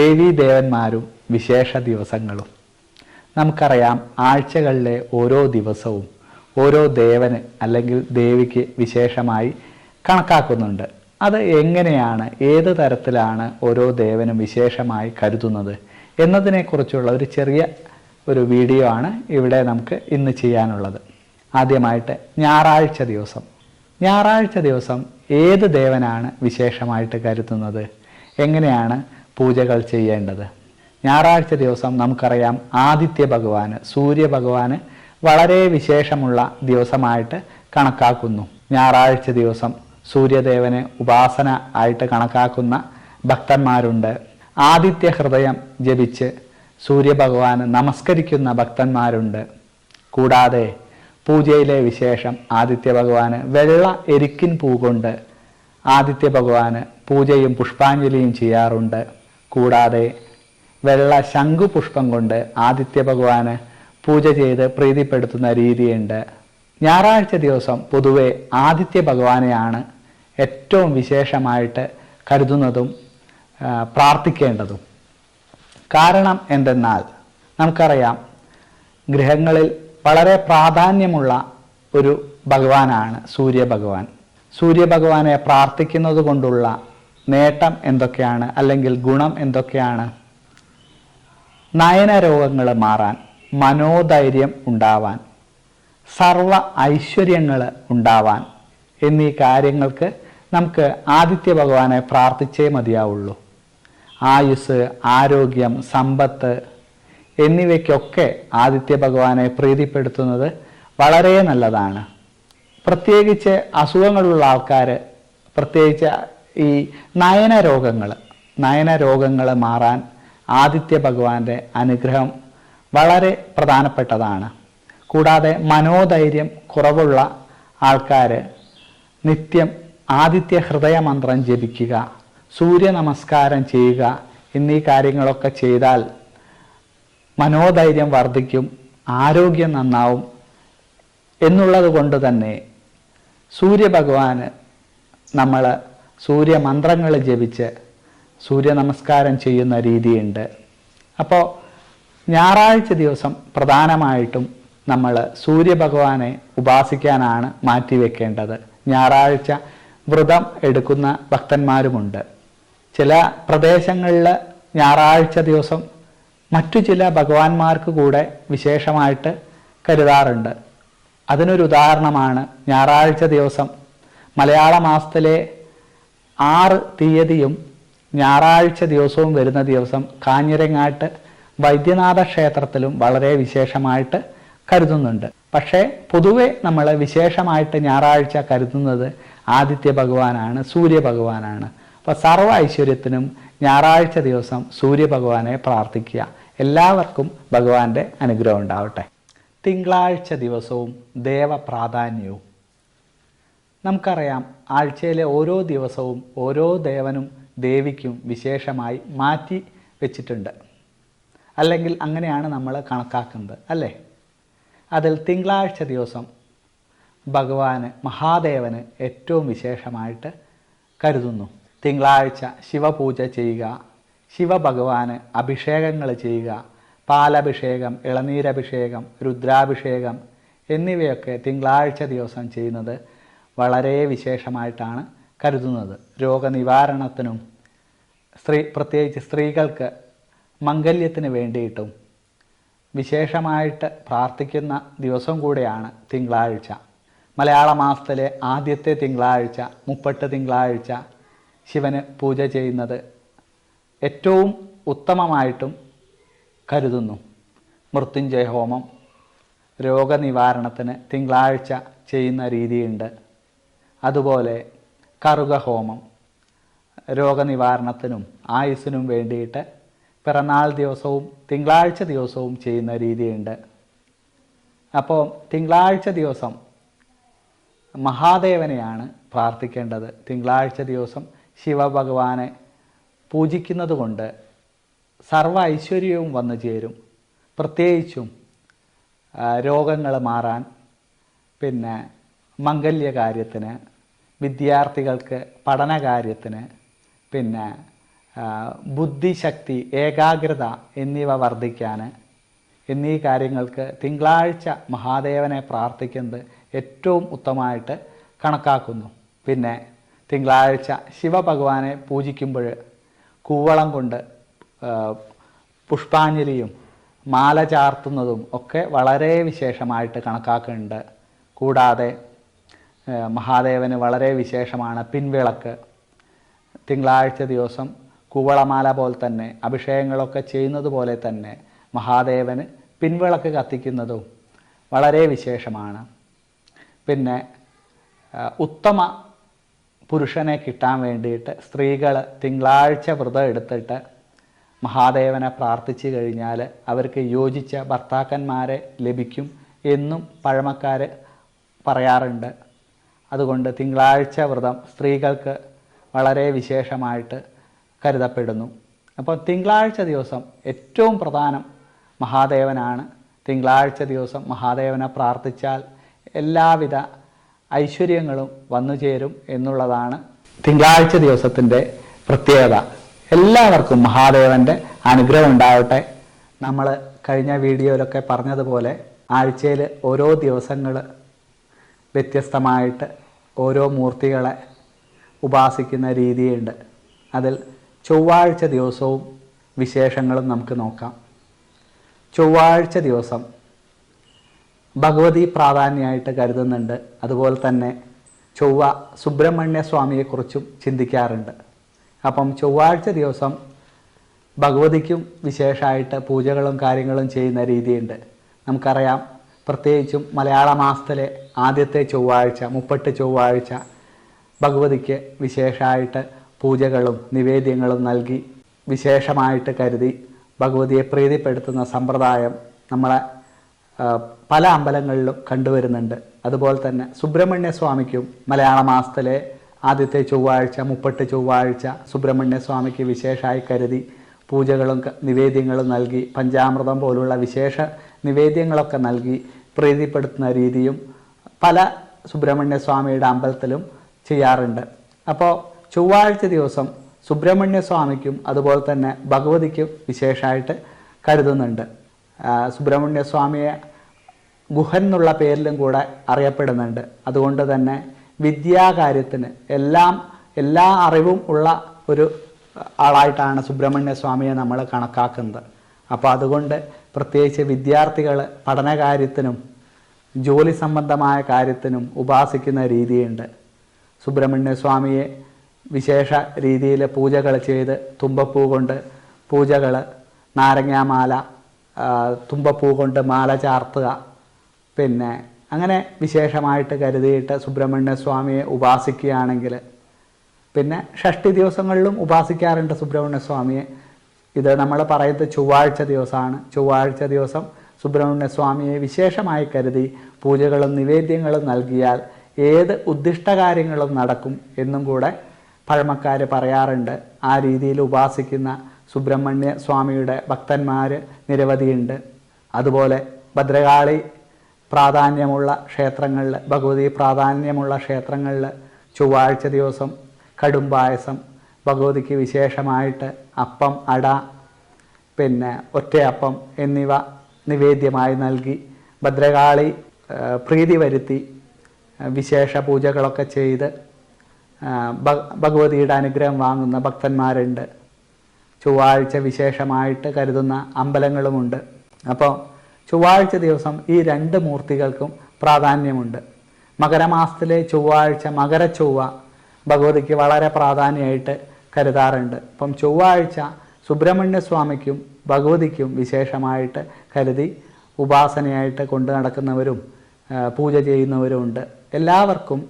ദേവീദേവന്മാരും വിശേഷ ദിവസങ്ങളും. നമുക്കറിയാം ആഴ്ചകളിലെ ഓരോ ദിവസവും ഓരോ ദേവന് അല്ലെങ്കിൽ ദേവിക്ക് വിശേഷമായി കണക്കാക്കുന്നുണ്ട്. അത് എങ്ങനെയാണ് ഏത് തരത്തിലാണ് ഓരോ ദേവനും വിശേഷമായി കരുതുന്നത് എന്നതിനെക്കുറിച്ചുള്ള ഒരു ചെറിയ ഒരു വീഡിയോ ആണ് ഇവിടെ നമുക്ക് ഇന്ന് ചെയ്യാനുള്ളത്. ആദ്യമായിട്ട് ഞായറാഴ്ച ദിവസം. ഞായറാഴ്ച ദിവസം ഏത് ദേവനാണ് വിശേഷമായിട്ട് കരുതുന്നത്? എങ്ങനെയാണ് പൂജകൾ ചെയ്യേണ്ടത്. ഞായറാഴ്ച ദിവസം നമുക്കറിയാം ആദിത്യ ഭഗവാന് സൂര്യ ഭഗവാന് വളരെ വിശേഷമുള്ള ദിവസമായിട്ട് കണക്കാക്കുന്നു. ഞായറാഴ്ച ദിവസം സൂര്യദേവനെ ഉപാസന ആയിട്ട് കണക്കാക്കുന്ന ഭക്തന്മാരുണ്ട്. ആദിത്യ ഹൃദയം ജപിച്ച് സൂര്യഭഗവാന് നമസ്കരിക്കുന്ന ഭക്തന്മാരുണ്ട്. കൂടാതെ പൂജയിലെ വിശേഷം ആദിത്യ ഭഗവാന് വെള്ള എരിക്കിൻ പൂ കൊണ്ട് ആദിത്യ ഭഗവാന് പൂജയും പുഷ്പാഞ്ജലിയും ചെയ്യാറുണ്ട്. കൂടാതെ വെള്ള ശംഖുപുഷ്പം കൊണ്ട് ആദിത്യ ഭഗവാന് പൂജ ചെയ്ത് പ്രീതിപ്പെടുത്തുന്ന രീതിയുണ്ട്. ഞായറാഴ്ച ദിവസം പൊതുവെ ആദിത്യ ഭഗവാനെയാണ് ഏറ്റവും വിശേഷമായിട്ട് കരുതുന്നതും പ്രാർത്ഥിക്കേണ്ടതും. കാരണം എന്തെന്നാൽ നമുക്കറിയാം ഗ്രഹങ്ങളിൽ വളരെ പ്രാധാന്യമുള്ള ഒരു ഭഗവാനാണ് സൂര്യഭഗവാൻ. സൂര്യഭഗവാനെ പ്രാർത്ഥിക്കുന്നത് കൊണ്ടുള്ള നേട്ടം എന്തൊക്കെയാണ്? അല്ലെങ്കിൽ ഗുണം എന്തൊക്കെയാണ്? നയന രോഗങ്ങൾ മാറാൻ മനോധൈര്യം ഉണ്ടാവാൻ സർവ ഐശ്വര്യങ്ങൾ ഉണ്ടാവാൻ എന്നീ കാര്യങ്ങൾക്ക് നമുക്ക് ആദിത്യ ഭഗവാനെ പ്രാർത്ഥിച്ചേ മതിയാവുള്ളൂ. ആയുസ് ആരോഗ്യം സമ്പത്ത് എന്നിവയ്ക്കൊക്കെ ആദിത്യ ഭഗവാനെ പ്രീതിപ്പെടുത്തുന്നത് വളരെ നല്ലതാണ്. പ്രത്യേകിച്ച് അസുഖങ്ങളുള്ള ആൾക്കാർ പ്രത്യേകിച്ച് ഈ നയന രോഗങ്ങൾ നയന രോഗങ്ങൾ മാറാൻ ആദിത്യ ഭഗവാന്റെ അനുഗ്രഹം വളരെ പ്രധാനപ്പെട്ടതാണ്. കൂടാതെ മനോധൈര്യം കുറവുള്ള ആൾക്കാർ നിത്യം ആദിത്യ ഹൃദയ മന്ത്രം ജപിക്കുക സൂര്യ നമസ്കാരം ചെയ്യുക എന്നീ കാര്യങ്ങളൊക്കെ ചെയ്താൽ മനോധൈര്യം വർദ്ധിക്കും ആരോഗ്യം നന്നാവും എന്നുള്ളത് കൊണ്ട് തന്നെ സൂര്യഭഗവാന് നമ്മൾ സൂര്യമന്ത്രങ്ങൾ ജപിച്ച് സൂര്യ നമസ്കാരം ചെയ്യുന്ന രീതിയുണ്ട്. അപ്പോൾ ഞായറാഴ്ച ദിവസം പ്രധാനമായിട്ടും നമ്മൾ സൂര്യഭഗവാനെ ഉപാസിക്കാനാണ് മാറ്റിവെക്കേണ്ടത്. ഞായറാഴ്ച വ്രതം എടുക്കുന്ന ഭക്തന്മാരുമുണ്ട്. ചില പ്രദേശങ്ങളിൽ ഞായറാഴ്ച ദിവസം മറ്റു ചില ഭഗവാന്മാർക്ക് കൂടെ വിശേഷമായിട്ട് കരുതാറുണ്ട്. അതിനൊരു ഉദാഹരണമാണ് ഞായറാഴ്ച ദിവസം മലയാള മാസത്തിലെ ആറ് തീയതിയും ഞായറാഴ്ച ദിവസവും വരുന്ന ദിവസം കാഞ്ഞിരങ്ങാട്ട് വൈദ്യനാഥ ക്ഷേത്രത്തിലും വളരെ വിശേഷമായിട്ട് കരുതുന്നുണ്ട്. പക്ഷേ പൊതുവെ നമ്മൾ വിശേഷമായിട്ട് ഞായറാഴ്ച കരുതുന്നത് ആദിത്യ ഭഗവാനാണ് സൂര്യഭഗവാനാണ് അപ്പോൾ സർവ ഐശ്വര്യത്തിനും ഞായറാഴ്ച ദിവസം സൂര്യഭഗവാനെ പ്രാർത്ഥിക്കുക. എല്ലാവർക്കും ഭഗവാന്റെ അനുഗ്രഹം ഉണ്ടാവട്ടെ. തിങ്കളാഴ്ച ദിവസവും ദേവപ്രാധാന്യവും. നമുക്കറിയാം ആഴ്ചയിലെ ഓരോ ദിവസവും ഓരോ ദേവനും ദേവിക്കും വിശേഷമായി മാറ്റി വെച്ചിട്ടുണ്ട്. അല്ലെങ്കിൽ അങ്ങനെയാണ് നമ്മൾ കണക്കാക്കുന്നത് അല്ലേ? അതിൽ തിങ്കളാഴ്ച ദിവസം ഭഗവാന് മഹാദേവന് ഏറ്റവും വിശേഷമായിട്ട് കരുതുന്നു. തിങ്കളാഴ്ച ശിവപൂജ ചെയ്യുക ശിവഭഗവാന് അഭിഷേകങ്ങൾ ചെയ്യുക പാലഭിഷേകം ഇളനീരഭിഷേകം രുദ്രാഭിഷേകം എന്നിവയൊക്കെ തിങ്കളാഴ്ച ദിവസം ചെയ്യുന്നത് വളരെ വിശേഷമായിട്ടാണ് കരുതുന്നത്. രോഗനിവാരണത്തിനും സ്ത്രീ പ്രത്യേകിച്ച് സ്ത്രീകൾക്ക് മംഗല്യത്തിന് വേണ്ടിയിട്ടും വിശേഷമായിട്ട് പ്രാർത്ഥിക്കുന്ന ദിവസം കൂടെയാണ് തിങ്കളാഴ്ച. മലയാള മാസത്തിലെ ആദ്യത്തെ തിങ്കളാഴ്ച മുപ്പട്ട് തിങ്കളാഴ്ച ശിവന് പൂജ ചെയ്യുന്നത് ഏറ്റവും ഉത്തമമായിട്ടും കരുതുന്നു. മൃത്യുഞ്ജയ ഹോമം രോഗനിവാരണത്തിന് തിങ്കളാഴ്ച ചെയ്യുന്ന രീതിയുണ്ട്. അതുപോലെ കറുക ഹോമം രോഗനിവാരണത്തിനും ആയുസ്സിനും വേണ്ടിയിട്ട് പിറന്നാൾ ദിവസവും തിങ്കളാഴ്ച ദിവസവും ചെയ്യുന്ന രീതിയുണ്ട്. അപ്പോൾ തിങ്കളാഴ്ച ദിവസം മഹാദേവനെയാണ് പ്രാർത്ഥിക്കേണ്ടത്. തിങ്കളാഴ്ച ദിവസം ശിവഭഗവാനെ പൂജിക്കുന്നത് കൊണ്ട് സർവ ഐശ്വര്യവും വന്നു ചേരും. പ്രത്യേകിച്ചും രോഗങ്ങൾ മാറാൻ പിന്നെ മംഗല്യകാര്യത്തിന് വിദ്യാർത്ഥികൾക്ക് പഠനകാര്യത്തിന് പിന്നെ ബുദ്ധിശക്തി ഏകാഗ്രത എന്നിവ വർദ്ധിക്കാൻ എന്നീ കാര്യങ്ങൾക്ക് തിങ്കളാഴ്ച മഹാദേവനെ പ്രാർത്ഥിക്കുന്നത് ഏറ്റവും ഉത്തമമായിട്ട് കണക്കാക്കുന്നു. പിന്നെ തിങ്കളാഴ്ച ശിവഭഗവാനെ പൂജിക്കുമ്പോൾ കൂവളം കൊണ്ട് പുഷ്പാഞ്ജലിയും മാല ചാർത്തുന്നതും ഒക്കെ വളരെ വിശേഷമായിട്ട് കണക്കാക്കുന്നുണ്ട്. കൂടാതെ മഹാദേവന് വളരെ വിശേഷമാണ്. പിൻവിളക്ക് തിങ്കളാഴ്ച ദിവസം കൂവളമാല പോലെ തന്നെ അഭിഷേകങ്ങളൊക്കെ ചെയ്യുന്നത് പോലെ തന്നെ മഹാദേവന് പിൻവിളക്ക് കത്തിക്കുന്നതും വളരെ വിശേഷമാണ്. പിന്നെ ഉത്തമ പുരുഷനെ കിട്ടാൻ വേണ്ടിയിട്ട് സ്ത്രീകൾ തിങ്കളാഴ്ച വ്രതം എടുത്തിട്ട് മഹാദേവനെ പ്രാർത്ഥിച്ചു കഴിഞ്ഞാൽ അവർക്ക് യോജിച്ച ഭർത്താക്കന്മാരെ ലഭിക്കും എന്നും പഴമക്കാർ പറയാറുണ്ട്. അതുകൊണ്ട് തിങ്കളാഴ്ച വ്രതം സ്ത്രീകൾക്ക് വളരെ വിശേഷമായിട്ട് കരുതപ്പെടുന്നു. അപ്പോൾ തിങ്കളാഴ്ച ദിവസം ഏറ്റവും പ്രധാനം മഹാദേവനാണ്. തിങ്കളാഴ്ച ദിവസം മഹാദേവനെ പ്രാർത്ഥിച്ചാൽ എല്ലാവിധ ഐശ്വര്യങ്ങളും വന്നു ചേരും എന്നുള്ളതാണ് തിങ്കളാഴ്ച ദിവസത്തിന്റെ പ്രത്യേകത. എല്ലാവർക്കും മഹാദേവന്റെ അനുഗ്രഹം ഉണ്ടാവട്ടെ. നമ്മൾ കഴിഞ്ഞ വീഡിയോയിലൊക്കെ പറഞ്ഞതുപോലെ ആഴ്ചയിൽ ഓരോ ദിവസങ്ങൾ വ്യത്യസ്തമായിട്ട് ഓരോ മൂർത്തികളെ ഉപാസിക്കുന്ന രീതിയുണ്ട്. അതിൽ ചൊവ്വാഴ്ച ദിവസവും വിശേഷങ്ങളും നമുക്ക് നോക്കാം. ചൊവ്വാഴ്ച ദിവസം ഭഗവതി പ്രാധാന്യമായിട്ട് കരുതുന്നുണ്ട്. അതുപോലെ തന്നെ ചൊവ്വ സുബ്രഹ്മണ്യ സ്വാമിയെക്കുറിച്ചും ചിന്തിക്കാറുണ്ട്. അപ്പം ചൊവ്വാഴ്ച ദിവസം ഭഗവതിക്കും വിശേഷമായിട്ട് പൂജകളും കാര്യങ്ങളും ചെയ്യുന്ന രീതിയുണ്ട്. നമുക്കറിയാം പ്രത്യേകിച്ചും മലയാള മാസത്തിലെ ആദ്യത്തെ ചൊവ്വാഴ്ച മുപ്പട്ട് ചൊവ്വാഴ്ച ഭഗവതിക്ക് വിശേഷമായിട്ട് പൂജകളും നിവേദ്യങ്ങളും നൽകി വിശേഷമായിട്ട് കരുതി ഭഗവതിയെ പ്രീതിപ്പെടുത്തുന്ന സമ്പ്രദായം നമ്മളെ പല അമ്പലങ്ങളിലും കണ്ടുവരുന്നുണ്ട്. അതുപോലെ തന്നെ സുബ്രഹ്മണ്യ സ്വാമിക്കും മലയാള മാസത്തിലെ ആദ്യത്തെ ചൊവ്വാഴ്ച മുപ്പട്ട് ചൊവ്വാഴ്ച സുബ്രഹ്മണ്യ സ്വാമിക്ക് വിശേഷമായി കരുതി പൂജകളും നിവേദ്യങ്ങളും നൽകി പഞ്ചാമൃതം പോലുള്ള വിശേഷ നിവേദ്യങ്ങളൊക്കെ നൽകി പ്രീതിപ്പെടുത്തുന്ന രീതിയും പല സുബ്രഹ്മണ്യ സ്വാമിയുടെ അമ്പലത്തിലും ചെയ്യാറുണ്ട്. അപ്പോൾ ചൊവ്വാഴ്ച ദിവസം സുബ്രഹ്മണ്യ സ്വാമിക്കും അതുപോലെ തന്നെ ഭഗവതിക്കും വിശേഷമായിട്ട് കരുതുന്നുണ്ട്. സുബ്രഹ്മണ്യ സ്വാമിയെ ഗുഹൻ എന്നുള്ള പേരിലും കൂടെ അറിയപ്പെടുന്നുണ്ട്. അതുകൊണ്ട് തന്നെ വിദ്യാകാര്യത്തിന് എല്ലാം എല്ലാ അറിവും ഉള്ള ഒരു ആളായിട്ടാണ് സുബ്രഹ്മണ്യ സ്വാമിയെ നമ്മൾ കണക്കാക്കുന്നത്. അപ്പോൾ അതുകൊണ്ട് പ്രത്യേകിച്ച് വിദ്യാർത്ഥികൾ പഠനകാര്യത്തിനും ജോലി സംബന്ധമായ കാര്യത്തിനും ഉപാസിക്കുന്ന രീതിയുണ്ട്. സുബ്രഹ്മണ്യ സ്വാമിയെ വിശേഷ രീതിയിൽ പൂജകൾ ചെയ്ത് തുമ്പപ്പൂ കൊണ്ട് പൂജകൾ നാരങ്ങാമാല തുമ്പപ്പൂ കൊണ്ട് മാല ചാർത്തുക. പിന്നെ അങ്ങനെ വിശേഷമായിട്ട് കരുതിയിട്ട് സുബ്രഹ്മണ്യ സ്വാമിയെ ഉപാസിക്കുകയാണെങ്കിൽ പിന്നെ ഷഷ്ടി ദിവസങ്ങളിലും ഉപാസിക്കാറുണ്ട് സുബ്രഹ്മണ്യ സ്വാമിയെ. ഇത് നമ്മൾ പറയുന്നത് ചൊവ്വാഴ്ച ദിവസമാണ്. ചൊവ്വാഴ്ച ദിവസം സുബ്രഹ്മണ്യ സ്വാമിയെ വിശേഷമായി കരുതി പൂജകളും നിവേദ്യങ്ങളും നൽകിയാൽ ഏത് ഉദ്ദിഷ്ട കാര്യങ്ങളും നടക്കും എന്നും കൂടെ പഴമക്കാർ പറയാറുണ്ട്. ആ രീതിയിൽ ഉപാസിക്കുന്ന സുബ്രഹ്മണ്യ സ്വാമിയുടെ ഭക്തന്മാർ നിരവധിയുണ്ട്. അതുപോലെ ഭദ്രകാളി പ്രാധാന്യമുള്ള ക്ഷേത്രങ്ങളിൽ ഭഗവതി പ്രാധാന്യമുള്ള ക്ഷേത്രങ്ങളിൽ ചൊവ്വാഴ്ച ദിവസം കടുംപായസം ഭഗവതിക്ക് വിശേഷമായിട്ട് അപ്പം അട പിന്നെ ഒറ്റയപ്പം എന്നിവ നിവേദ്യമായി നൽകി. ഭദ്രകാളി പ്രീതി വരുത്തി വിശേഷ പൂജകളൊക്കെ ചെയ്ത് ഭഗവതിയുടെ അനുഗ്രഹം വാങ്ങുന്ന ഭക്തന്മാരുണ്ട്. ചൊവ്വാഴ്ച വിശേഷമായിട്ട് കരുതുന്ന അമ്പലങ്ങളുമുണ്ട്. അപ്പോൾ ചൊവ്വാഴ്ച ദിവസം ഈ രണ്ട് മൂർത്തികൾക്കും പ്രാധാന്യമുണ്ട്. മകരമാസത്തിലെ ചൊവ്വാഴ്ച മകരച്ചൊവ്വ ഭഗവതിക്ക് വളരെ പ്രാധാന്യമായിട്ട് കരുതാറുണ്ട്. അപ്പം ചൊവ്വാഴ്ച സുബ്രഹ്മണ്യ സ്വാമിക്കും ഭഗവതിക്കും വിശേഷമായിട്ട് കരുതി ഉപാസനയായിട്ട് കൊണ്ടു നടക്കുന്നവരും പൂജ ചെയ്യുന്നവരുമുണ്ട് എല്ലാവർക്കും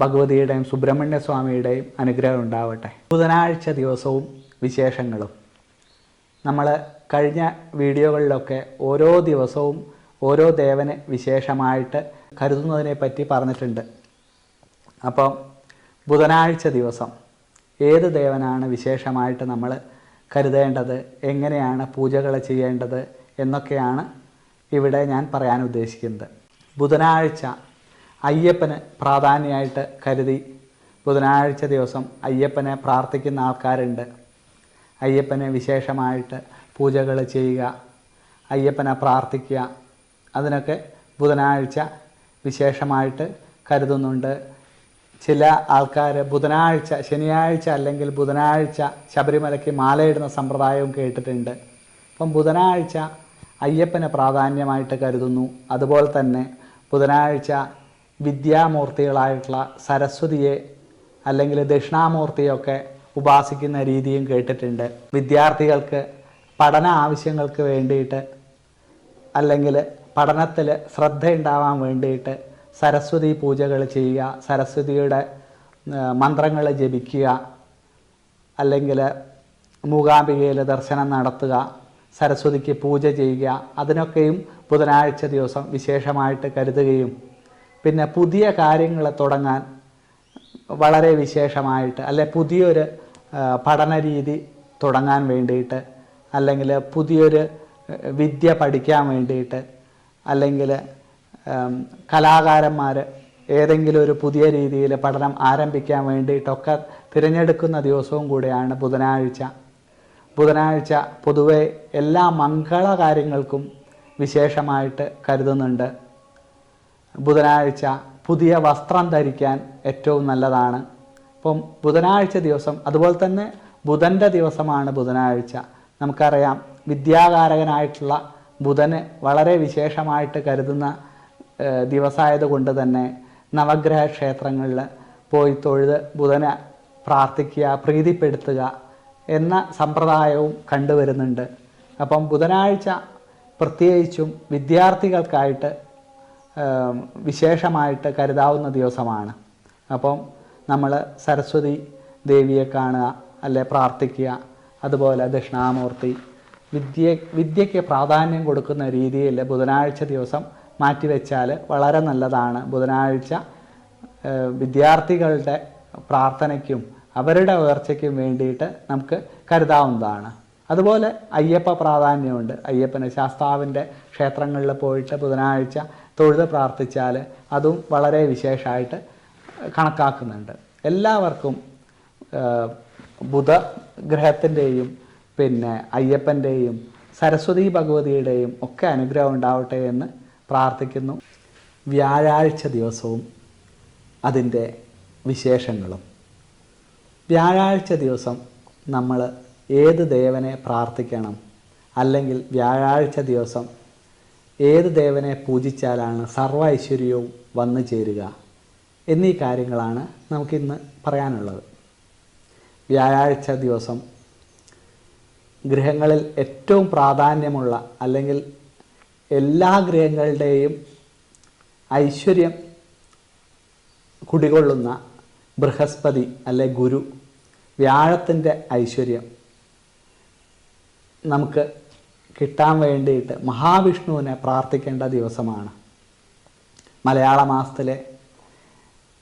ഭഗവതിയുടെയും സുബ്രഹ്മണ്യ സ്വാമിയുടെയും അനുഗ്രഹം ഉണ്ടാവട്ടെ. ബുധനാഴ്ച ദിവസവും വിശേഷങ്ങളും. നമ്മൾ കഴിഞ്ഞ വീഡിയോകളിലൊക്കെ ഓരോ ദിവസവും ഓരോ ദേവനെ വിശേഷമായിട്ട് കരുതുന്നതിനെ പറ്റി പറഞ്ഞിട്ടുണ്ട്. അപ്പം ബുധനാഴ്ച ദിവസം ഏത് ദേവനാണ് വിശേഷമായിട്ട് നമ്മൾ കരുതേണ്ടത്? എങ്ങനെയാണ് പൂജകൾ ചെയ്യേണ്ടത്? എന്നൊക്കെയാണ് ഇവിടെ ഞാൻ പറയാൻ ഉദ്ദേശിക്കുന്നത്. ബുധനാഴ്ച അയ്യപ്പന് പ്രാധാന്യമായിട്ട് കരുതി ബുധനാഴ്ച ദിവസം അയ്യപ്പനെ പ്രാർത്ഥിക്കുന്ന ആൾക്കാരുണ്ട്. അയ്യപ്പനെ വിശേഷമായിട്ട് പൂജകൾ ചെയ്യുക അയ്യപ്പനെ പ്രാർത്ഥിക്കുക. അതിനൊക്കെ ബുധനാഴ്ച വിശേഷമായിട്ട് കരുതുന്നുണ്ട്. ചില ആൾക്കാർ ബുധനാഴ്ച ശനിയാഴ്ച അല്ലെങ്കിൽ ബുധനാഴ്ച ശബരിമലയ്ക്ക് മാലയിടുന്ന സമ്പ്രദായവും കേട്ടിട്ടുണ്ട്. അപ്പം ബുധനാഴ്ച അയ്യപ്പനെ പ്രാധാന്യമായിട്ട് കരുതുന്നു. അതുപോലെ തന്നെ ബുധനാഴ്ച വിദ്യാമൂർത്തികളായിട്ടുള്ള സരസ്വതിയെ അല്ലെങ്കിൽ ദക്ഷിണാമൂർത്തിയൊക്കെ ഉപാസിക്കുന്ന രീതിയും കേട്ടിട്ടുണ്ട്. വിദ്യാർത്ഥികൾക്ക് പഠന ആവശ്യങ്ങൾക്ക് വേണ്ടിയിട്ട് അല്ലെങ്കിൽ പഠനത്തിൽ ശ്രദ്ധയുണ്ടാവാൻ വേണ്ടിയിട്ട് സരസ്വതി പൂജകൾ ചെയ്യുക സരസ്വതിയുടെ മന്ത്രങ്ങൾ ജപിക്കുക അല്ലെങ്കിൽ മൂകാംബികയിൽ ദർശനം നടത്തുക സരസ്വതിക്ക് പൂജ ചെയ്യുക അതിനൊക്കെയും ബുധനാഴ്ച ദിവസം വിശേഷമായിട്ട് കരുതുകയും പിന്നെ പുതിയ കാര്യങ്ങൾ തുടങ്ങാൻ വളരെ വിശേഷമായിട്ട് അല്ലെ പുതിയൊരു പഠന രീതി തുടങ്ങാൻ വേണ്ടിയിട്ട് അല്ലെങ്കിൽ പുതിയൊരു വിദ്യ പഠിക്കാൻ വേണ്ടിയിട്ട് അല്ലെങ്കിൽ കലാകാരന്മാർ ഏതെങ്കിലും ഒരു പുതിയ രീതിയിൽ പഠനം ആരംഭിക്കാൻ വേണ്ടിയിട്ടൊക്കെ തിരഞ്ഞെടുക്കുന്ന ദിവസവും കൂടെയാണ് ബുധനാഴ്ച. ബുധനാഴ്ച പൊതുവെ എല്ലാ മംഗള കാര്യങ്ങൾക്കും വിശേഷമായിട്ട് കരുതുന്നുണ്ട്. ബുധനാഴ്ച പുതിയ വസ്ത്രം ധരിക്കാൻ ഏറ്റവും നല്ലതാണ്. ഇപ്പം ബുധനാഴ്ച ദിവസം അതുപോലെ തന്നെ ബുധന്റെ ദിവസമാണ് ബുധനാഴ്ച. നമുക്കറിയാം വിദ്യാകാരകനായിട്ടുള്ള ബുധന് വളരെ വിശേഷമായിട്ട് കരുതുന്ന ഏഹ്, ദിവസമായതുകൊണ്ട് തന്നെ നവഗ്രഹ ക്ഷേത്രങ്ങളിൽ പോയി തൊഴുത് ബുധനെ പ്രാർത്ഥിക്കുക പ്രീതിപ്പെടുത്തുക എന്ന സമ്പ്രദായവും കണ്ടുവരുന്നുണ്ട്. അപ്പം ബുധനാഴ്ച പ്രത്യേകിച്ചും വിദ്യാർത്ഥികൾക്കായിട്ട് വിശേഷമായിട്ട് കരുതാവുന്ന ദിവസമാണ്. അപ്പം നമ്മൾ സരസ്വതി ദേവിയെ കാണുക അല്ലെ പ്രാർത്ഥിക്കുക അതുപോലെ ദക്ഷിണാമൂർത്തി വിദ്യ വിദ്യയ്ക്ക് പ്രാധാന്യം കൊടുക്കുന്ന രീതിയിൽ ബുധനാഴ്ച ദിവസം മാറ്റിവെച്ചാൽ വളരെ നല്ലതാണ്. ബുധനാഴ്ച വിദ്യാർത്ഥികളുടെ പ്രാർത്ഥനയ്ക്കും അവരുടെ ഉയർച്ചയ്ക്കും വേണ്ടിയിട്ട് നമുക്ക് കരുതാവുന്നതാണ്. അതുപോലെ അയ്യപ്പ പ്രാധാന്യമുണ്ട്. അയ്യപ്പന് ശാസ്താവിന്റെ ക്ഷേത്രങ്ങളിൽ പോയിട്ട് ബുധനാഴ്ച തൊഴുത് പ്രാർത്ഥിച്ചാൽ അതും വളരെ വിശേഷമായിട്ട് കണക്കാക്കുന്നുണ്ട്. എല്ലാവർക്കും ബുധഗ്രഹത്തിന്റെയും ബുധ ഗ്രഹത്തിന്റെയും പിന്നെ അയ്യപ്പന്റെയും സരസ്വതി ഭഗവതിയുടെയും ഒക്കെ അനുഗ്രഹം ഉണ്ടാവട്ടെ എന്ന് പ്രാർത്ഥിക്കുന്നു. വ്യാഴാഴ്ച ദിവസവും അതിന്റെ വിശേഷങ്ങളും. വ്യാഴാഴ്ച ദിവസം നമ്മൾ ഏത് ദേവനെ പ്രാർത്ഥിക്കണം? അല്ലെങ്കിൽ വ്യാഴാഴ്ച ദിവസം ഏത് ദേവനെ പൂജിച്ചാലാണ് സർവൈശ്വര്യവും വന്നു ചേരുക? എന്നീ കാര്യങ്ങളാണ് നമുക്കിന്ന് പറയാനുള്ളത്. വ്യാഴാഴ്ച ദിവസം ഗൃഹങ്ങളിൽ ഏറ്റവും പ്രാധാന്യമുള്ള അല്ലെങ്കിൽ എല്ലാ ഗ്രഹങ്ങളുടെയും ഐശ്വര്യം കുടികൊള്ളുന്ന ബൃഹസ്പതി അല്ലെ ഗുരു വ്യാഴത്തിന്റെ ഐശ്വര്യം നമുക്ക് കിട്ടാൻ വേണ്ടിയിട്ട് മഹാവിഷ്ണുവിനെ പ്രാർത്ഥിക്കേണ്ട ദിവസമാണ്. മലയാള മാസത്തിലെ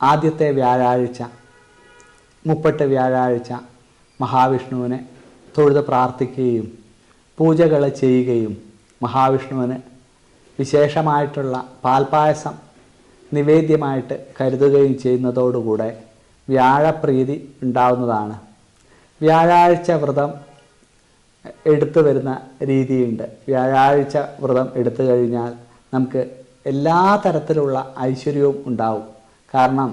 ആദ്യത്തെ വ്യാഴാഴ്ച മുപ്പട്ട് വ്യാഴാഴ്ച മഹാവിഷ്ണുവിനെ തൊഴുത് പ്രാർത്ഥിക്കുകയും പൂജകൾ ചെയ്യുകയും മഹാവിഷ്ണുവിന് വിശേഷമായിട്ടുള്ള പാൽപായസം നിവേദ്യമായിട്ട് കരുതുകയും ചെയ്യുന്നതോടുകൂടെ വ്യാഴപ്രീതി ഉണ്ടാവുന്നതാണ്. വ്യാഴാഴ്ച വ്രതം എടുത്തു വരുന്ന രീതിയുണ്ട്. വ്യാഴാഴ്ച വ്രതം എടുത്തു കഴിഞ്ഞാൽ നമുക്ക് എല്ലാ തരത്തിലുള്ള ഐശ്വര്യവും ഉണ്ടാവും. കാരണം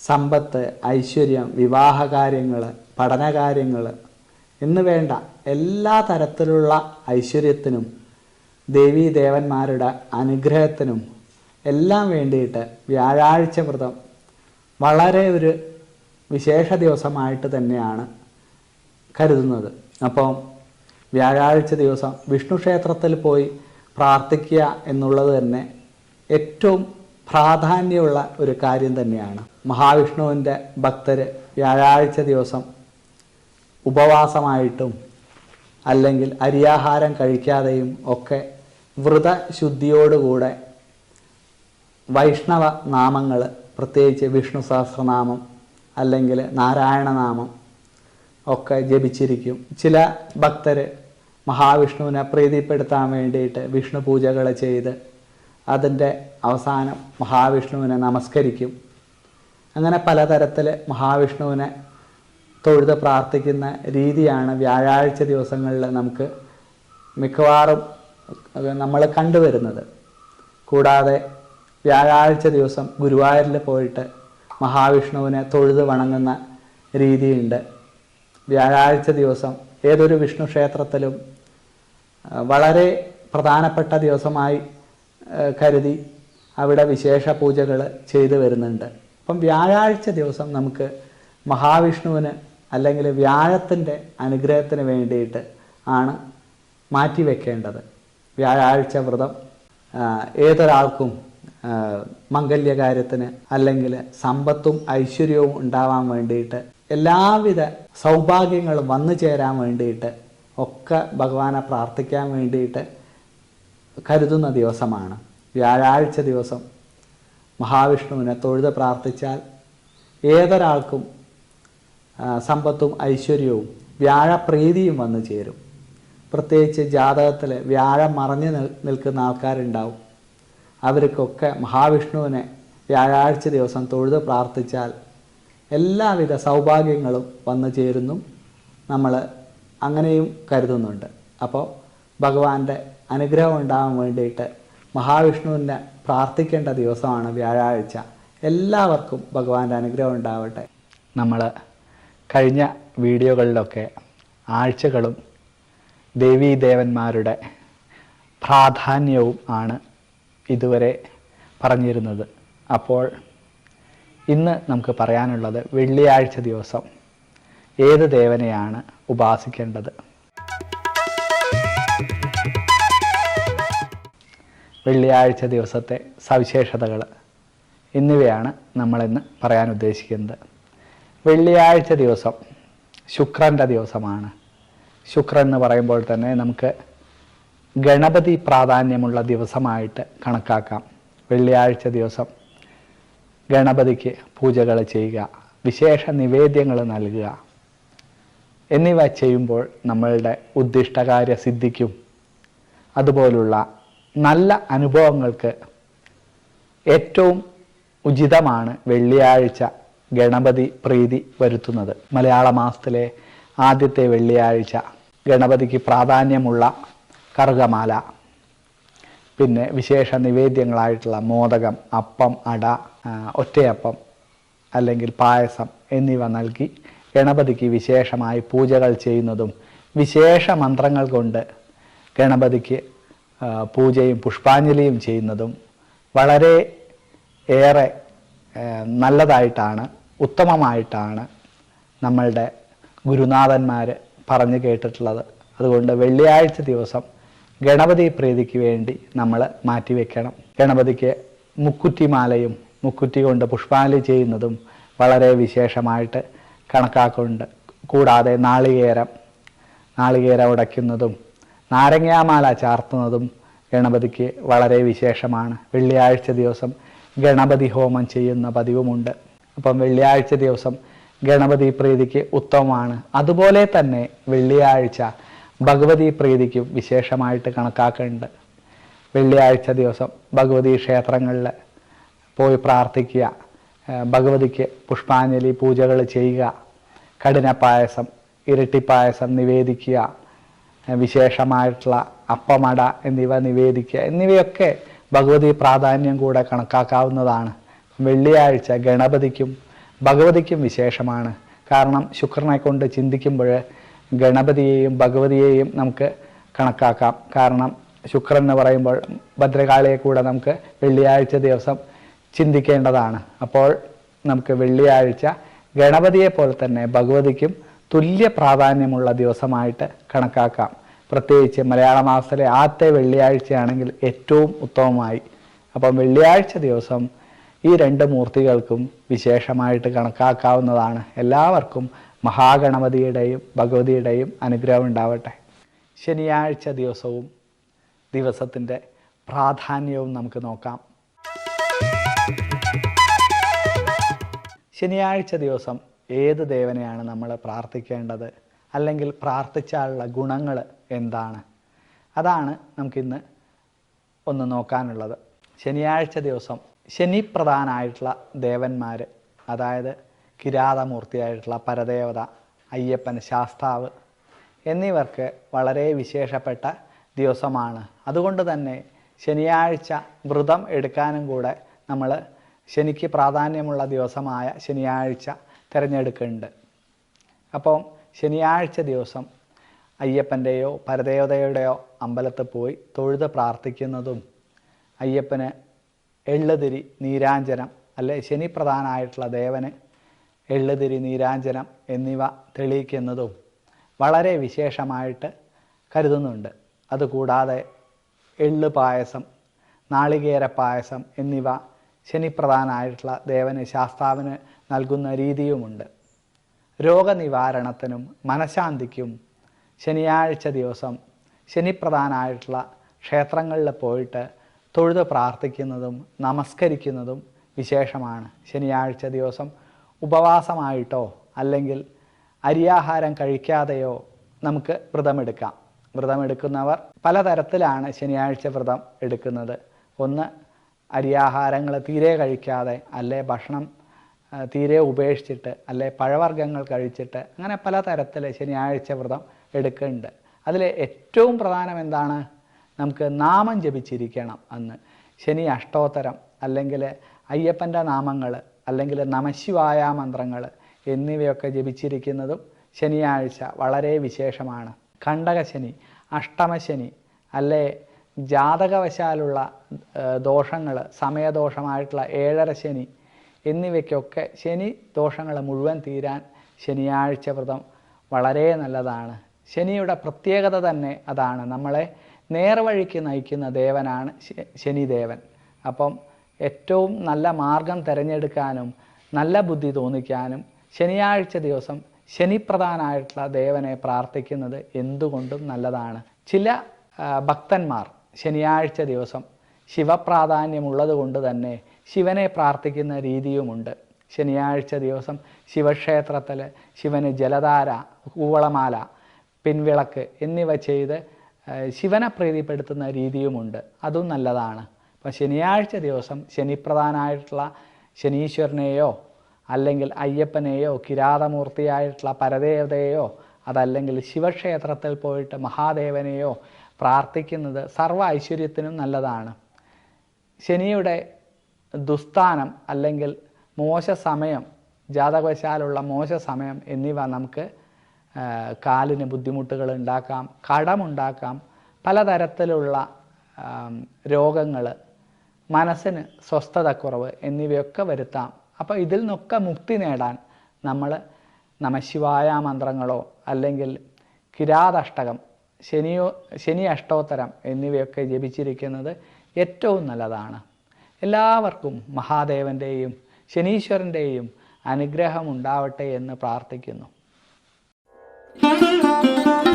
സമ്പത്ത് ഐശ്വര്യം വിവാഹകാര്യങ്ങൾ പഠനകാര്യങ്ങൾ എന്ന് വേണ്ട എല്ലാ തരത്തിലുള്ള ഐശ്വര്യത്തിനും ദേവീ ദേവന്മാരുടെ അനുഗ്രഹത്തിനും എല്ലാം വേണ്ടിയിട്ട് വ്യാഴാഴ്ച വ്രതം വളരെ ഒരു വിശേഷ ദിവസമായിട്ട് തന്നെയാണ് കരുതുന്നത്. അപ്പോൾ വ്യാഴാഴ്ച ദിവസം വിഷ്ണു ക്ഷേത്രത്തിൽ പോയി പ്രാർത്ഥിക്കുക എന്നുള്ളത് തന്നെ ഏറ്റവും പ്രാധാന്യമുള്ള ഒരു കാര്യം തന്നെയാണ്. മഹാവിഷ്ണുവിന്റെ ഭക്തർ വ്യാഴാഴ്ച ദിവസം ഉപവാസമായിട്ടും അല്ലെങ്കിൽ അരിയാഹാരം കഴിക്കാതെയും ഒക്കെ വ്രതശുദ്ധിയോടുകൂടെ വൈഷ്ണവ നാമങ്ങൾ പ്രത്യേകിച്ച് വിഷ്ണു സഹസ്രനാമം അല്ലെങ്കിൽ നാരായണനാമം ഒക്കെ ജപിച്ചിരിക്കും. ചില ഭക്തർ മഹാവിഷ്ണുവിനെ പ്രീതിപ്പെടുത്താൻ വേണ്ടിയിട്ട് വിഷ്ണു പൂജകൾ ചെയ്ത് അതിന്റെ അവസാനം മഹാവിഷ്ണുവിനെ നമസ്കരിക്കും. അങ്ങനെ പലതരത്തിൽ മഹാവിഷ്ണുവിനെ തൊഴുത് പ്രാർത്ഥിക്കുന്ന രീതിയാണ് വ്യാഴാഴ്ച ദിവസങ്ങളിൽ നമുക്ക് മിക്കവാറും നമ്മൾ കണ്ടുവരുന്നത്. കൂടാതെ വ്യാഴാഴ്ച ദിവസം ഗുരുവായൂരിൽ പോയിട്ട് മഹാവിഷ്ണുവിനെ തൊഴുത് വണങ്ങുന്ന രീതിയുണ്ട്. വ്യാഴാഴ്ച ദിവസം ഏതൊരു വിഷ്ണു ക്ഷേത്രത്തിലും വളരെ പ്രധാനപ്പെട്ട ദിവസമായി കരുതി അവിടെ വിശേഷ പൂജകൾ ചെയ്തു വരുന്നുണ്ട്. അപ്പം വ്യാഴാഴ്ച ദിവസം നമുക്ക് മഹാവിഷ്ണുവിന് അല്ലെങ്കിൽ വ്യാഴത്തിന്റെ അനുഗ്രഹത്തിന് വേണ്ടിയിട്ട് ആണ് മാറ്റിവെക്കേണ്ടത്. വ്യാഴാഴ്ച വ്രതം ഏതൊരാൾക്കും മംഗല്യകാര്യത്തിന് അല്ലെങ്കിൽ സമ്പത്തും ഐശ്വര്യവും ഉണ്ടാവാൻ വേണ്ടിയിട്ട് എല്ലാവിധ സൗഭാഗ്യങ്ങളും വന്നു ചേരാൻ വേണ്ടിയിട്ട് ഒക്കെ ഭഗവാനെ പ്രാർത്ഥിക്കാൻ വേണ്ടിയിട്ട് കരുതുന്ന ദിവസമാണ്. വ്യാഴാഴ്ച ദിവസം മഹാവിഷ്ണുവിനെ തൊഴുത് പ്രാർത്ഥിച്ചാൽ ഏതൊരാൾക്കും സമ്പത്തും ഐശ്വര്യവും വ്യാഴപ്രീതിയും വന്നു ചേരും. പ്രത്യേകിച്ച് ജാതകത്തിൽ വ്യാഴം മറഞ്ഞു നിൽ- നിൽക്കുന്ന ആൾക്കാരുണ്ടാവും. അവർക്കൊക്കെ മഹാവിഷ്ണുവിനെ വ്യാഴാഴ്ച ദിവസം തൊഴുത് പ്രാർത്ഥിച്ചാൽ എല്ലാവിധ സൗഭാഗ്യങ്ങളും വന്നു ചേരുന്നു നമ്മൾ അങ്ങനെയും കരുതുന്നുണ്ട്. അപ്പോൾ ഭഗവാന്റെ അനുഗ്രഹം ഉണ്ടാകാൻ വേണ്ടിയിട്ട് മഹാവിഷ്ണുവിനെ പ്രാർത്ഥിക്കേണ്ട ദിവസമാണ് വ്യാഴാഴ്ച. എല്ലാവർക്കും ഭഗവാന്റെ അനുഗ്രഹം ഉണ്ടാവട്ടെ. നമ്മൾ കഴിഞ്ഞ വീഡിയോകളിലൊക്കെ ആഴ്ചകളും ദേവീദേവന്മാരുടെ പ്രാധാന്യവും ആണ് ഇതുവരെ പറഞ്ഞിരുന്നത്. അപ്പോൾ ഇന്ന് നമുക്ക് പറയാനുള്ളത് വെള്ളിയാഴ്ച ദിവസം ഏത് ദേവനെയാണ് ഉപാസിക്കേണ്ടത്? വെള്ളിയാഴ്ച ദിവസത്തെ സവിശേഷതകൾ എന്നിവയാണ് നമ്മളിന്ന് പറയാൻ ഉദ്ദേശിക്കുന്നത്. വെള്ളിയാഴ്ച ദിവസം ശുക്രന്റെ ദിവസമാണ്. ശുക്രൻ എന്ന് പറയുമ്പോൾ തന്നെ നമുക്ക് ഗണപതി പ്രാധാന്യമുള്ള ദിവസമായിട്ട് കണക്കാക്കാം. വെള്ളിയാഴ്ച ദിവസം ഗണപതിക്ക് പൂജകൾ ചെയ്യുക വിശേഷ നിവേദ്യങ്ങൾ നൽകുക. എന്നിവ ചെയ്യുമ്പോൾ നമ്മളുടെ ഉദ്ദിഷ്ടകാര്യ സിദ്ധിക്കും. അതുപോലുള്ള നല്ല അനുഭവങ്ങൾക്ക് ഏറ്റവും ഉചിതമാണ് വെള്ളിയാഴ്ച ഗണപതി പ്രീതി വരുത്തുന്നത്. മലയാള മാസത്തിലെ ആദ്യത്തെ വെള്ളിയാഴ്ച ഗണപതിക്ക് പ്രാധാന്യമുള്ള കറുകമാല. പിന്നെ വിശേഷ നിവേദ്യങ്ങളായിട്ടുള്ള മോദകം അപ്പം അട ഒറ്റയപ്പം അല്ലെങ്കിൽ പായസം എന്നിവ നൽകി ഗണപതിക്ക് വിശേഷമായി പൂജകൾ ചെയ്യുന്നതും വിശേഷ മന്ത്രങ്ങൾ കൊണ്ട് ഗണപതിക്ക് പൂജയും പുഷ്പാഞ്ജലിയും ചെയ്യുന്നതും വളരെ ഏറെ നല്ലതായിട്ടാണ് ഉത്തമമായിട്ടാണ് നമ്മളുടെ ഗുരുനാഥന്മാർ പറഞ്ഞു കേട്ടിട്ടുള്ളത്. അതുകൊണ്ട് വെള്ളിയാഴ്ച ദിവസം ഗണപതി പ്രീതിക്ക് വേണ്ടി നമ്മൾ മാറ്റിവെക്കണം. ഗണപതിക്ക് മുക്കുറ്റിമാലയും മുക്കുറ്റി കൊണ്ട് പുഷ്പാഞ്ജലി ചെയ്യുന്നതും വളരെ വിശേഷമായിട്ട് കണക്കാക്കുന്നുണ്ട്. കൂടാതെ നാളികേരം നാളികേരം ഉടയ്ക്കുന്നതും നാരങ്ങാമാല ചാർത്തുന്നതും ഗണപതിക്ക് വളരെ വിശേഷമാണ്. വെള്ളിയാഴ്ച ദിവസം ഗണപതി ഹോമം ചെയ്യുന്ന പതിവുമുണ്ട്. അപ്പം വെള്ളിയാഴ്ച ദിവസം ഗണപതി പ്രീതിക്ക് ഉത്തമമാണ്. അതുപോലെ തന്നെ വെള്ളിയാഴ്ച ഭഗവതി പ്രീതിക്കും വിശേഷമായിട്ട് കണക്കാക്കുന്നുണ്ട് വെള്ളിയാഴ്ച ദിവസം ഭഗവതി ക്ഷേത്രങ്ങളിൽ പോയി പ്രാർത്ഥിക്കുക ഭഗവതിക്ക് പുഷ്പാഞ്ജലി പൂജകൾ ചെയ്യുക കഠിന പായസം ഇരട്ടിപ്പായസം നിവേദിക്കുക വിശേഷമായിട്ടുള്ള അപ്പമട എന്നിവ നിവേദിക്കുക എന്നിവയൊക്കെ ഭഗവതി പ്രാധാന്യം കൂടെ കണക്കാക്കാവുന്നതാണ്. വെള്ളിയാഴ്ച ഗണപതിക്കും ഭഗവതിക്കും വിശേഷമാണ്. കാരണം ശുക്രനെ കൊണ്ട് ചിന്തിക്കുമ്പോൾ ഗണപതിയെയും ഭഗവതിയെയും നമുക്ക് കണക്കാക്കാം. കാരണം ശുക്രൻ എന്ന് പറയുമ്പോൾ ഭദ്രകാളിയെ കൂടെ നമുക്ക് വെള്ളിയാഴ്ച ദിവസം ചിന്തിക്കേണ്ടതാണ്. അപ്പോൾ നമുക്ക് വെള്ളിയാഴ്ച ഗണപതിയെ പോലെ തന്നെ ഭഗവതിക്കും തുല്യ പ്രാധാന്യമുള്ള ദിവസമായിട്ട് കണക്കാക്കാം. പ്രത്യേകിച്ച് മലയാള മാസത്തിലെ ആദ്യത്തെ വെള്ളിയാഴ്ചയാണെങ്കിൽ ഏറ്റവും ഉത്തമമായി. അപ്പം വെള്ളിയാഴ്ച ദിവസം ഈ രണ്ട് മൂർത്തികൾക്കും വിശേഷമായിട്ട് കണക്കാക്കാവുന്നതാണ്. എല്ലാവർക്കും മഹാഗണപതിയുടെയും ഭഗവതിയുടെയും അനുഗ്രഹം ഉണ്ടാവട്ടെ. ശനിയാഴ്ച ദിവസവും ദിവസത്തിന്റെ പ്രാധാന്യവും നമുക്ക് നോക്കാം. ശനിയാഴ്ച ദിവസം ഏത് ദേവനെയാണ് നമ്മൾ പ്രാർത്ഥിക്കേണ്ടത്? അല്ലെങ്കിൽ പ്രാർത്ഥിച്ചാലുള്ള ഗുണങ്ങൾ എന്താണ്? അതാണ് നമുക്കിന്ന് ഒന്ന് നോക്കാനുള്ളത്. ശനിയാഴ്ച ദിവസം ശനിപ്രധാനായിട്ടുള്ള ദേവന്മാർ അതായത് കിരാതമൂർത്തിയായിട്ടുള്ള പരദേവത അയ്യപ്പൻ ശാസ്താവ് എന്നിവർക്ക് വളരെ വിശേഷപ്പെട്ട ദിവസമാണ്. അതുകൊണ്ട് തന്നെ ശനിയാഴ്ച വ്രതം എടുക്കാനും കൂടെ നമ്മൾ ശനിക്ക് പ്രാധാന്യമുള്ള ദിവസമായ ശനിയാഴ്ച തിരഞ്ഞെടുക്കുന്നുണ്ട്. അപ്പോൾ ശനിയാഴ്ച ദിവസം അയ്യപ്പന്റെയോ പരദേവതയുടെയോ അമ്പലത്തിൽ പോയി തൊഴുത് പ്രാർത്ഥിക്കുന്നതും അയ്യപ്പന് എള്ളുതിരി നീരാഞ്ജനം അല്ലെ? ശനി പ്രധാനമായിട്ടുള്ള ദേവന് എള്ളുതിരി നീരാഞ്ജനം എന്നിവ തെളിയിക്കുന്നതും വളരെ വിശേഷമായിട്ട് കരുതുന്നുണ്ട്. അതുകൂടാതെ എള്ള് പായസം നാളികേര പായസം എന്നിവ ശനിപ്രധാനായിട്ടുള്ള ദേവന് ശാസ്താവിന് നൽകുന്ന രീതിയുമുണ്ട്. രോഗനിവാരണത്തിനും മനഃശാന്തിക്കും ശനിയാഴ്ച ദിവസം ശനിപ്രധാനമായിട്ടുള്ള ക്ഷേത്രങ്ങളിൽ പോയിട്ട് തൊഴുത് പ്രാർത്ഥിക്കുന്നതും നമസ്കരിക്കുന്നതും വിശേഷമാണ്. ശനിയാഴ്ച ദിവസം ഉപവാസമായിട്ടോ അല്ലെങ്കിൽ അരിയാഹാരം കഴിക്കാതെയോ നമുക്ക് വ്രതമെടുക്കാം. വ്രതമെടുക്കുന്നവർ പലതരത്തിലാണ് ശനിയാഴ്ച വ്രതം എടുക്കുന്നത്. ഒന്ന് അരിയാഹാരങ്ങൾ തീരെ കഴിക്കാതെ അല്ലെ ഭക്ഷണം തീരെ ഉപേക്ഷിച്ചിട്ട് അല്ലെ പഴവർഗങ്ങൾ കഴിച്ചിട്ട് അങ്ങനെ പലതരത്തിൽ ശനിയാഴ്ച വ്രതം എടുക്കുന്നുണ്ട്. അതിലെ ഏറ്റവും പ്രധാനം എന്താണ്? നമുക്ക് നാമം ജപിച്ചിരിക്കണം അന്ന്. ശനി അഷ്ടോത്തരം അല്ലെങ്കിൽ അയ്യപ്പന്റെ നാമങ്ങൾ അല്ലെങ്കിൽ നമശിവായ മന്ത്രങ്ങൾ എന്നിവയൊക്കെ ജപിച്ചിരിക്കുന്നതും ശനിയാഴ്ച വളരെ വിശേഷമാണ്. കണ്ടകശനി അഷ്ടമശനി അല്ലേ ജാതകവശാലുള്ള ദോഷങ്ങൾ സമയദോഷമായിട്ടുള്ള ഏഴര ശനി എന്നിവയ്ക്കൊക്കെ ശനി ദോഷങ്ങൾ മുഴുവൻ തീരാൻ ശനിയാഴ്ച വ്രതം വളരെ നല്ലതാണ്. ശനിയുടെ പ്രത്യേകത തന്നെ അതാണ്. നമ്മളെ നേർവഴിക്ക് നയിക്കുന്ന ദേവനാണ് ശനിദേവൻ. അപ്പം ഏറ്റവും നല്ല മാർഗം തിരഞ്ഞെടുക്കാനും നല്ല ബുദ്ധി തോന്നിക്കാനും ശനിയാഴ്ച ദിവസം ശനിപ്രധാനായിട്ടുള്ള ദേവനെ പ്രാർത്ഥിക്കുന്നത് എന്തുകൊണ്ടും നല്ലതാണ്. ചില ഭക്തന്മാർ ശനിയാഴ്ച ദിവസം ശിവപ്രാധാന്യമുള്ളത് കൊണ്ട് തന്നെ ശിവനെ പ്രാർത്ഥിക്കുന്ന രീതിയുമുണ്ട്. ശനിയാഴ്ച ദിവസം ശിവക്ഷേത്രത്തിൽ ശിവന് ജലധാര കൂവളമാല പിൻവിളക്ക് എന്നിവ ചെയ്ത് ശിവനെ പ്രീതിപ്പെടുത്തുന്ന രീതിയുമുണ്ട്. അതും നല്ലതാണ്. അപ്പം ശനിയാഴ്ച ദിവസം ശനിപ്രധാനായിട്ടുള്ള ശനീശ്വരനെയോ അല്ലെങ്കിൽ അയ്യപ്പനെയോ കിരാതമൂർത്തിയായിട്ടുള്ള പരദേവതയെയോ അതല്ലെങ്കിൽ ശിവക്ഷേത്രത്തിൽ പോയിട്ട് മഹാദേവനെയോ പ്രാർത്ഥിക്കുന്നത് സർവ ഐശ്വര്യത്തിനും നല്ലതാണ്. ശനിയുടെ ദുസ്ഥാനം അല്ലെങ്കിൽ മോശ സമയം ജാതകവശാലുള്ള മോശ സമയം എന്നിവ നമുക്ക് കാലിന് ബുദ്ധിമുട്ടുകൾ ഉണ്ടാക്കാം കടമുണ്ടാക്കാം പലതരത്തിലുള്ള രോഗങ്ങൾ മനസ്സിന് സ്വസ്ഥതക്കുറവ് എന്നിവയൊക്കെ വരുത്താം. അപ്പോൾ ഇതിൽ നിന്നൊക്കെ മുക്തി നേടാൻ നമ്മൾ നമശിവായ മന്ത്രങ്ങളോ അല്ലെങ്കിൽ കിരാതഷ്ടകം ശനിയോ ശനി അഷ്ടോത്തരം എന്നിവയൊക്കെ ജപിച്ചിരിക്കുന്നത് ഏറ്റവും നല്ലതാണ്. എല്ലാവർക്കും മഹാദേവന്റെയും ശനീശ്വരന്റെയും അനുഗ്രഹം ഉണ്ടാവട്ടെ എന്ന് പ്രാർത്ഥിക്കുന്നു. Música